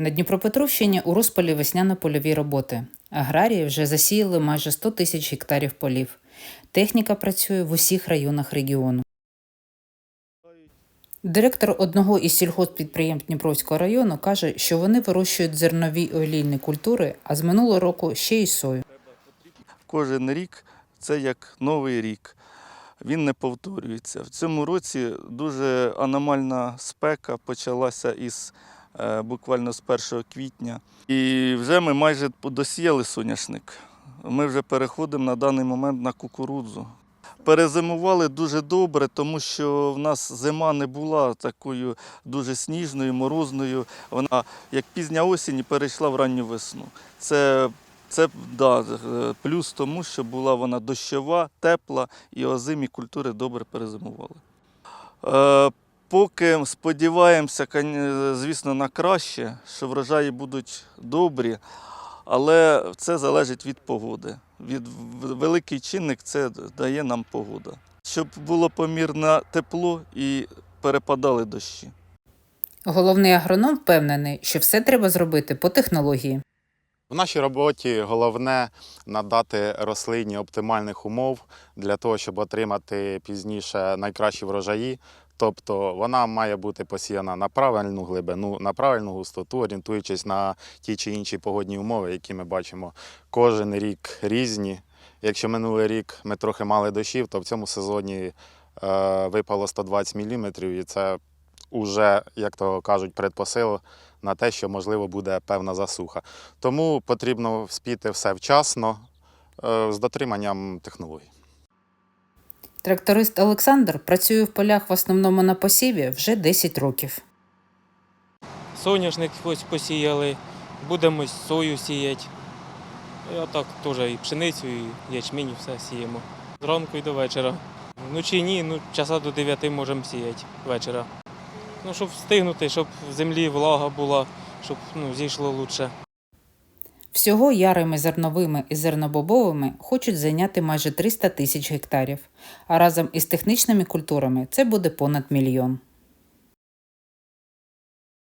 На Дніпропетровщині у розпалі весняно-польові роботи. Аграрії вже засіяли майже 100 тисяч гектарів полів. Техніка працює в усіх районах регіону. Директор одного із сільгосппідприємств Дніпровського району каже, що вони вирощують зернові олійні культури, а з минулого року ще й сою. Кожен рік це як новий рік. Він не повторюється. В цьому році дуже аномальна спека почалася із буквально з 1 квітня. І вже ми майже досіяли соняшник. Ми вже переходимо на даний момент на кукурудзу. Перезимували дуже добре, тому що в нас зима не була такою дуже сніжною, морозною. Вона як пізня осінь перейшла в ранню весну. Це це да, е, плюс тому, що була вона дощова, тепла і озимі культури добре перезимували. Поки сподіваємося, звісно, на краще, що врожаї будуть добрі, але це залежить від погоди. Від великий чинник це дає нам погода. Щоб було помірне тепло і перепадали дощі. Головний агроном впевнений, що все треба зробити по технології. В нашій роботі головне надати рослині оптимальних умов для того, щоб отримати пізніше найкращі врожаї. Тобто вона має бути посіяна на правильну глибину, на правильну густоту, орієнтуючись на ті чи інші погодні умови, які ми бачимо кожен рік різні. Якщо минулий рік ми трохи мали дощів, то в цьому сезоні е, випало 120 мм, і це вже, як то кажуть, предпосил на те, що можливо буде певна засуха. Тому потрібно вспіти все вчасно е, з дотриманням технологій. Тракторист Олександр працює в полях в основному на посіві вже 10 років. Соняшник ось посіяли, будемо сою сіяти. І отак теж і пшеницю, і ячмінь, все сіємо. Зранку і до вечора. Вночі ні, ну часа до 9 можемо сіяти вечора. Ну, щоб встигнути, щоб в землі влага була, щоб ну, зійшло краще. Всього ярими зерновими і зернобобовими хочуть зайняти майже 300 тисяч гектарів, а разом із технічними культурами це буде понад мільйон.